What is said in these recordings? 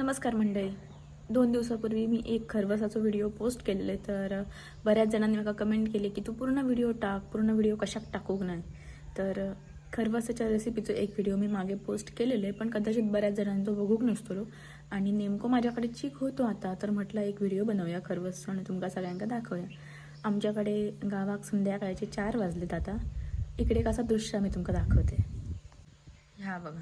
नमस्कार मंडळी. दोन दिवसापूर्वी मी एक खरवसाचा व्हिडिओ पोस्ट केलेले तर बऱ्याच जणांनी मला कमेंट केली की तू पूर्ण व्हिडिओ टाक पूर्ण व्हिडिओ कशात टाकू नाही? तर खरवसाच्या रेसिपीचं एक व्हिडिओ मी मागे पोस्ट केलेलं आहे पण कदाचित बऱ्याच जणांनी तो बघूक नसतो आणि नेमकं माझ्याकडे चीक होतो आता तर म्हटलं एक व्हिडिओ बनवूया खरवस आणि तुमका सगळ्यांका दाखवूया. आमच्याकडे गावात संध्याकाळचे चार वाजलेत आता. इकडे कसा दृश्य मी तुमका दाखवते. ह्या बघा.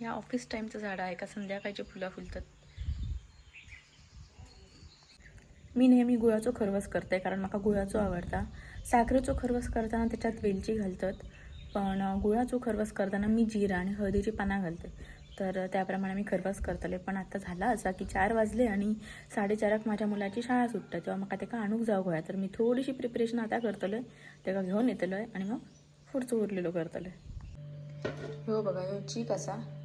या ऑफिस टाईमचं झाड आहे का? संध्याकाळची फुलं फुलतात. मी नेहमी गुळाचो खरवस करते कारण म्हाका गुळाचो आवडता. साखरेचो खरवस करताना त्याच्यात वेलची घालतात. पण गुळाचो खरवस करताना मी जिरा आणि हळदीची पानं घालते. तर त्याप्रमाणे मी खरवस करतले. पण आता झाला असा की चार वाजले आणि साडेचाराक माझ्या मुलाची शाळा सुटता. तेव्हा म्हाका तेका आणूक जावं गोया. तर मी थोडीशी प्रिपरेशन आता करतले. तेका घेऊन येतलोय आणि मग पुढचं उरलेलो करतले. हो बघा ह्यो चीक असा.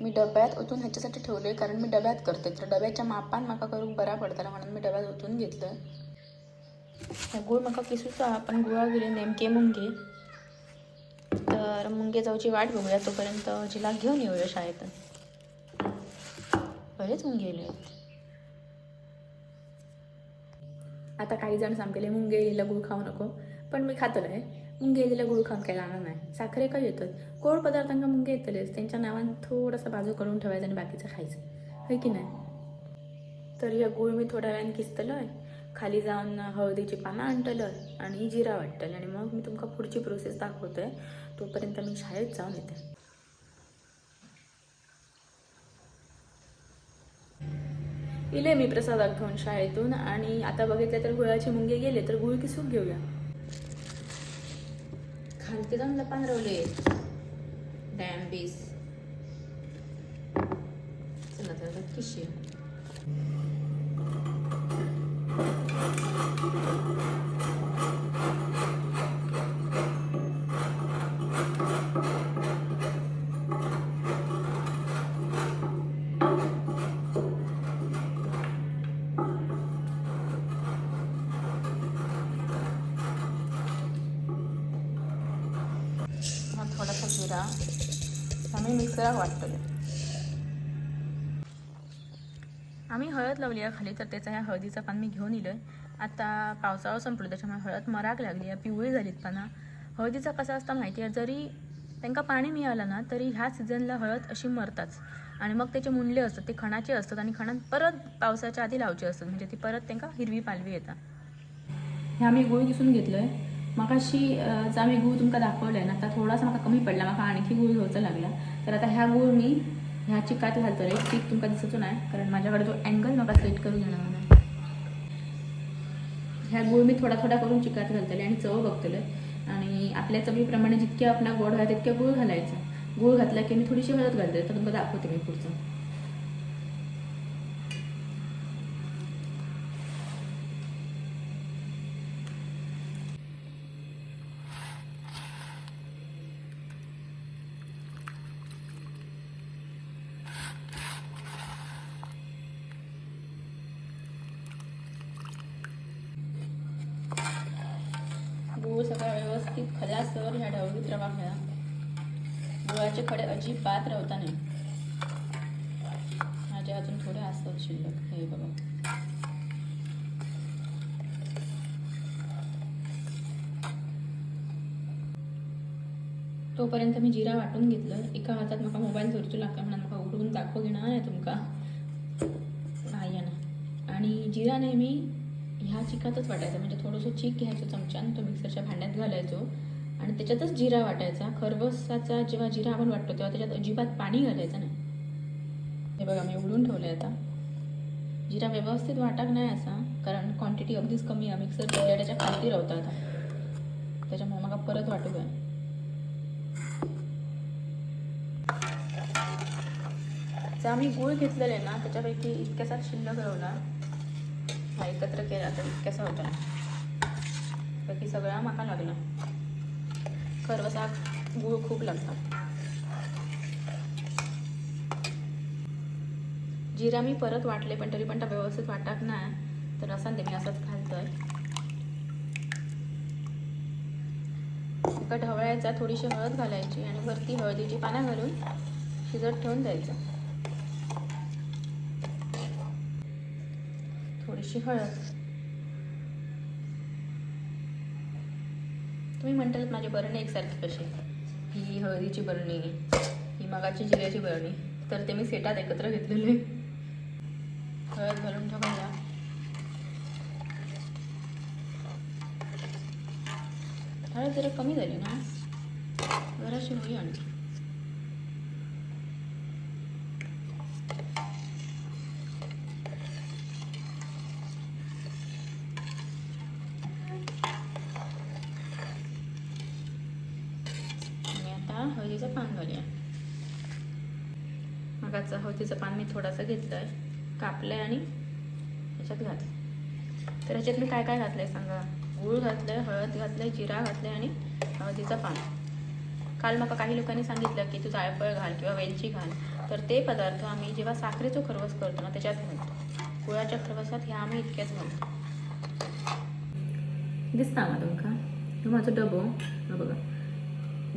मी डब्यात ओतून ह्याच्यासाठी ठेवले कारण मी डब्यात करते. तर डब्याच्या मापान म्हाका करूक बरा पडतला म्हणून मी डब्यात ओतून घेतलं. गुळ म्हाका किसूचा आपण पण गुळा गेले नेमके मुंगे. तर मुंगे जाऊची वाट बघूया तोपर्यंत जिला घेऊन येऊया शाळेत बरेच मुंगे येले आता काही जण सांगले मुंगे येलेला गुळ खाऊ नको. पण मी खातलंय मुंगे येलेला गुळ खाऊन काही जाणार नाही. साखरे काय येतात गोड पदार्थांना मुंगे येतलेच. त्यांच्या नावानं थोडंसं बाजू करून ठेवायचं आणि बाकीचं खायचं. होय की नाही? तर या गुळ मी थोड्या वेळाने आहे खाली जाऊन हळदीची पानं आणतलं आणि जिरा वाटतं आणि मग मी तुमका पुढची प्रोसेस दाखवतोय. तोपर्यंत मी शाळेत जाऊन येते. इले मी प्रसादात घेऊन शाळेतून आणि आता बघितलं तर गुळाचे मुंगे गेले तर गुळ किसून घेऊया. खालते जाऊन लपान रवले डॅम बीस चला तर किशी मग थोडासा जिरा आम्ही मिक्सराक वाटतले आम्ही हळद लावली आहे खाली तर त्याचा ह्या हळदीचा पान मी घेऊन इलोय. आता पावसाळा संपलो त्याच्यामुळे हळद मराक लागली आहे पिवळी झालीत पाना. हळदीचा कसा असता माहिती आहे जरी त्यांना पाणी मिळालं ना तरी ह्या सीझनला हळद अशी मरताच. आणि मग त्याचे मुंडले असतात ते खणाचे असतात आणि खणात परत पावसाच्या आधी लावचे असतात. म्हणजे ती परत त्यांना हिरवी पालवी येतात. हे आम्ही गुळ किसून आहे मागाशी जो आम्ही गूळ तुमका दाखवलाय ना आता थोडासा म्हाका कमी पडला म्हाका आणखी गूळ घेवचा लागला. तर आता ह्या गूळ मी ह्या चिकात घालतले चीक तुमका दिसतो नाही कारण माझ्याकडे तो अँगल म्हाका सेट करून येणार नाही ह्या गूळ मी थोडा थोडा करून चिकात घालतले आणि चव बघतले आणि आपल्या चवीप्रमाणे जितके आपला गोड आहे तितके गूळ घालायचा. गूळ घातला की मी थोडीशी हळद घालते तर तुमका दाखवते मी पुढचं गूळ सगळा व्यवस्थित खल्यासर ह्या ढवळीत रवा घ्या गुळाचे खडे अजिबात रवता नाही. माझे अजून थोडे असतात शिल्लक. हे बघा. तोपर्यंत मी जिरा वाटून घेतलं. एका हातात म्हाका मोबाईल धरचो लागता म्हणून म्हाका उघडून दाखव घेणार नाही तुमका. नाही ना आणि जिरा नेहमी ह्या चिकातच वाटायचा. म्हणजे थोडंसं चीक घ्यायचं चमच्यान तो मिक्सरच्या भांड्यात घालायचो. आणि त्याच्यातच जिरा वाटायचा. खरबसाचा जेव्हा जिरा आपण वाटतो तेव्हा त्याच्यात अजिबात पाणी घालायचं नाही. हे बघा मी उडून ठेवलं आहे आता. जिरा व्यवस्थित वाटाक नाही असा कारण क्वांटिटी अगदीच कमी आहे. मिक्सर त्याच्या खालती राहता आता. त्याच्यामुळे मला परत वाटू काय जर आम्ही गूळ घेतलेले ना त्याच्यापैकी इतक्याचा शिल्लक रवला हा एकत्र केला तर इतक्यासा होता. बाकी सगळा माका लागला. खरवसा गूळ खूप लागतात. जिरा मी परत वाटले पण तरी पण व्यवस्थित वाटत नाही. तर असा ते असंच घालतोय. एका ढवळायचा थोडीशी हळद घालायची आणि वरती हळदीची पानं घालून शिजत ठेवून द्यायचं. थोडीशी हळद. तुम्ही म्हणताल माझी बरणी एकसारखी कशी? ही हळदीची बरणी ही मगाची जिऱ्याची बरणी तर ते मी सेटात एकत्र घेतलेले. हळद घालून ठेवायला हळद जरा कमी झाली ना? जराशी होई आणखी आणि आता हळदीचं पान घालूया मगाचं हो, हळदीचं पान मी थोडंसं घेतलं आहे कापलं आहे आणि ह्याच्यात घातलं तर ह्याच्यात मी काय काय घातलं आहे सांगा? गूळ घातलं आहे हळद घातलं आहे जिरा घातलं आहे आणि हळदीचं पान. काल मग काही लोकांनी सांगितलं की तू जायफळ घाल किंवा वेलची घाल. तर ते पदार्थ आम्ही जेव्हा साखरेचं खरवस करतो ना त्याच्यात घालतो. गुळाच्या खरवसात ह्या आम्ही इतक्याच घालतो. दिसता ना तुमका तो माझं डबो. बघा.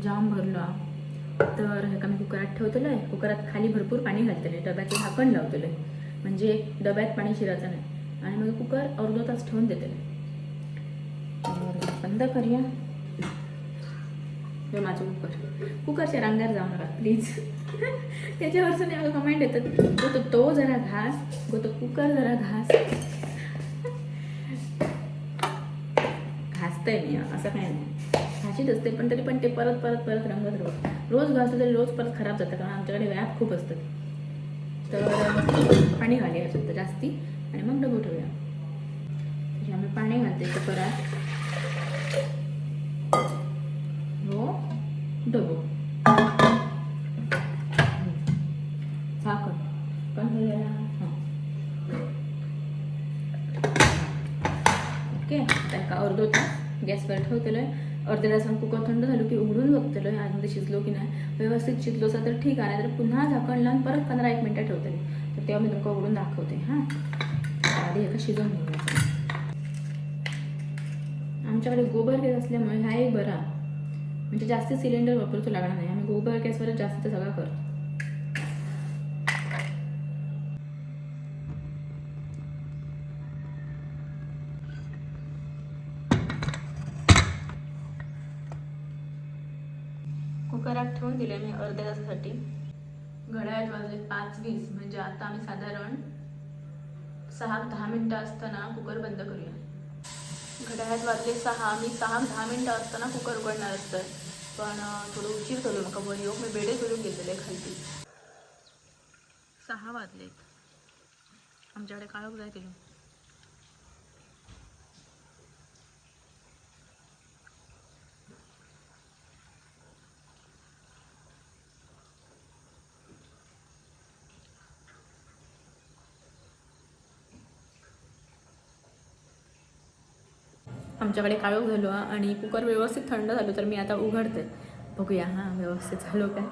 जाम भरला. तर हे का मी कुकरात ठेवलेलं आहे कुकरात खाली भरपूर पाणी घालतेलं आहे डब्याचं झाकण लावलेलं आहे म्हणजे डब्यात पाणी शिरायचं नाही. आणि मग कुकर अर्धा तास ठेवून देतेलं आहे बंद करूया. हे माझं कुकर. कुकरच्या रांगार जाऊ नका प्लीज. त्याच्यावरचं नाही कमेंट येतात. गो तो तो जरा घास. गो तो कुकर जरा घास. घासतंय मी असं काय नाही. घाशीत असते पण तरी पण ते परत परत परत रंगत रोज रोज घासलं तरी रोज परत खराब जातं कारण आमच्याकडे व्याप खूप असतात. तर पाणी घालूया सुद्धा जास्ती आणि मग डबू ठेवूया. म्हणजे आम्ही पाणी घालते परत. हो डबू. साखर पण ओके आता एका अर्धो तास गॅसवर ठेवतेलो आहे अर्ध्या तासानं कुकर थंड झालो की उघडून बघतलो आतमध्ये शिजलो की नाही? व्यवस्थित शिजलो असा तर ठीक आहे नाहीतर पुन्हा झाकण लावून परत पंधरा एक मिनटं ठेवते तर तेव्हा मी तुमका उघडून दाखवते हां? आधी एका शिजवून घेऊया आमच्याकडे गोबर गॅस असल्यामुळे हा एक बरा. म्हणजे जास्त सिलेंडर वापरतो लागणार नाही. आम्ही गोबर गॅसवरच जास्त सगळं करतो कुकरात ठेवून दिले मी अर्ध्या तासासाठी. घड्याळ वाजले पाच वीस म्हणजे आता आम्ही साधारण सहा दहा मिनटं असताना कुकर बंद करूया. घड्याळात वाजले सहा मी सहा दहा मिनटं असताना कुकर उघडणार असतं. पण थोडं उशीर झालो नका वर येऊ मी बेडे करून गेलेले खालती. सहा वाजलेत. आमच्याकडे काळोख जाय आमच्याकडे काळोख झालो आणि कुकर व्यवस्थित थंड झालो तर मी आता उघडते. बघूया हां व्यवस्थित झालो काय?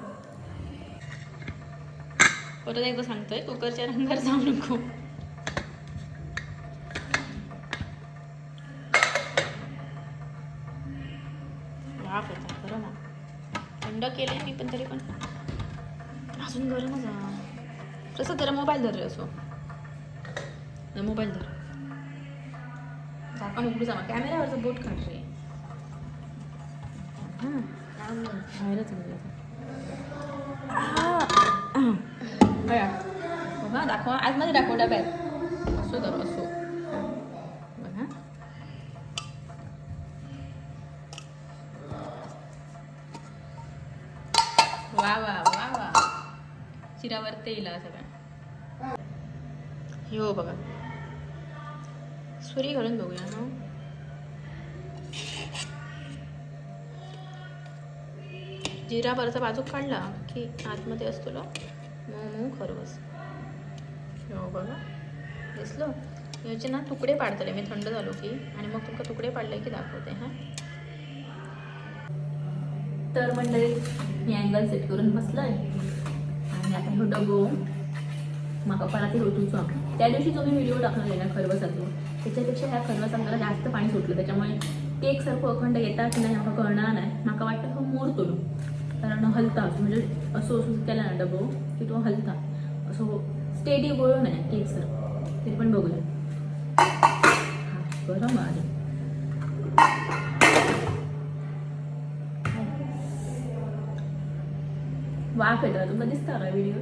परत एकदा सांगतोय कुकरच्या रंगावर जाऊ नको. वाफ थंड केले मी पण तरी पण. अजून गरमच जा तसं जरा मोबाईल धर असो. मोबाईल धर. झाकण उघडू जा कॅमेऱ्यावरचं बोट काढ रे बाहेरच बघा. बघा दाखवा. आतमध्ये दाखव डब्यात असो तर असो. बघा. वा वा वा वा. चिरावर तेल सगळ्या हो बघा. सुरी घालून बघूया ना जिरा बरचा बाजूक काढला की आतमध्ये असतो लो मऊ मऊ खरवस हो बघा दिसलो याचे ना तुकडे पाडतले मी थंड झालो की आणि मग तुमका तुकडे पाडले की दाखवते हां तर मंडळी मी अँगल सेट करून बसलोय आणि आता ह्यो डबो म्हाका परत ऋतूचो त्या दिवशी जो मी व्हिडिओ टाकलेला खरवसाचो त्याच्यापेक्षा ह्या खरवसात जरा जास्त पाणी सुटलं. त्याच्यामुळे केक सारखं अखंड येता की नाही म्हाका कळणार नाही. म्हाका वाटतं तो मोडतलो कारण हलता म्हणजे असं असं केला ना डबो की तो हलता. असं स्टेडी गोळो नाही केक सारखं. तरी पण बघूया. हा, गरम आहे वाफ येतो. तुमका दिसता का व्हिडिओ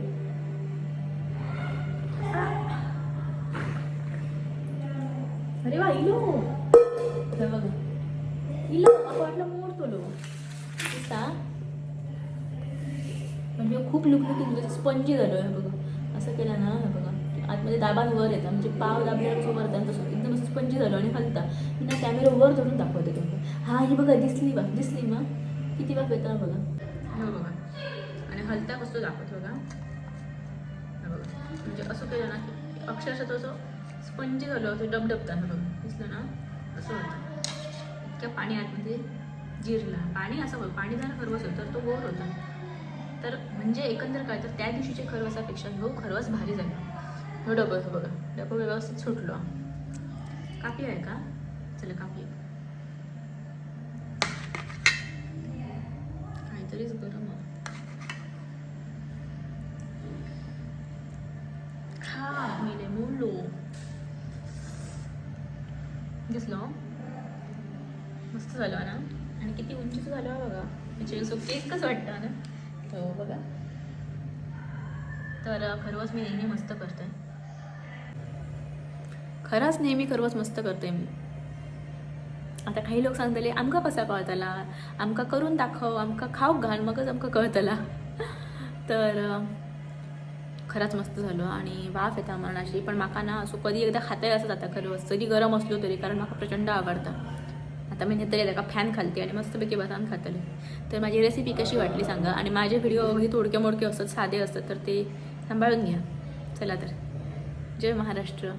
अरे वा इलो. हे बघा. इलो आपण वाटलं मोडतो लो. दिसता? म्हणजे खूप लुकलुकीत म्हणजे स्पंजी झालो हे बघा. असं केलं ना हे बघा. आतमध्ये दाबान वर येतं. म्हणजे पाव दाबल्यावर जो वरता तसं एकदम स्पंजी झालो आणि हलता. मी ना कॅमेरा वर धरून दाखवते तुम्हाला. हा ही बघा दिसली बघ दिसली मग. किती वाफ येतं बघा. हो बघा. आणि हलता कसं दाखवतो बघा. बघा. म्हणजे असं केलं ना की अक्षरशः तो स्पंज झालं होतं डबडबताना बघ दिसलं ना? असं होतं. इतक्या पाणी आतमध्ये जिरला. पाणी असं बघ पाणी जर खरवस होतं तर तो गोड होता. तर म्हणजे एकंदर काय तर त्या दिवशीच्या खरवसापेक्षा ह्यो खरवस भारी झाला. हो डबं हे बघा डबं व्यवस्थित सुटलो. कापी आहे का? चला कापी. काहीतरीच गरम आहे खा मेले मोडलो दिसलो मस्त झालं ना? आणि किती उंचीचं झालं बघा. म्हणजे असं केक कसं वाटतं ना. हो बघा. तर खरवस मी नेहमी मस्त करते. खरंच नेहमी खरवस मस्त करते मी. आता काही लोक सांगतले आमका कसा कळतला? आमका करून दाखव आमका खाऊ घाल मगच आमका कळतला. तर खरंच मस्त झालं आणि वाफ येता मरणाशी पण म्हाका ना असं कधी एकदा खाताय असं जाता खरं. जरी गरम असलो तरी कारण म्हाका प्रचंड आवडतं. आता मी तरी ताका फॅन खालते आणि मस्तपैकी बसान खातले. तर माझी रेसिपी कशी वाटली सांगा? आणि माझे व्हिडिओ अगदी थोडके मोडके असतात साधे असतात तर ते सांभाळून घ्या. चला तर. जय महाराष्ट्र.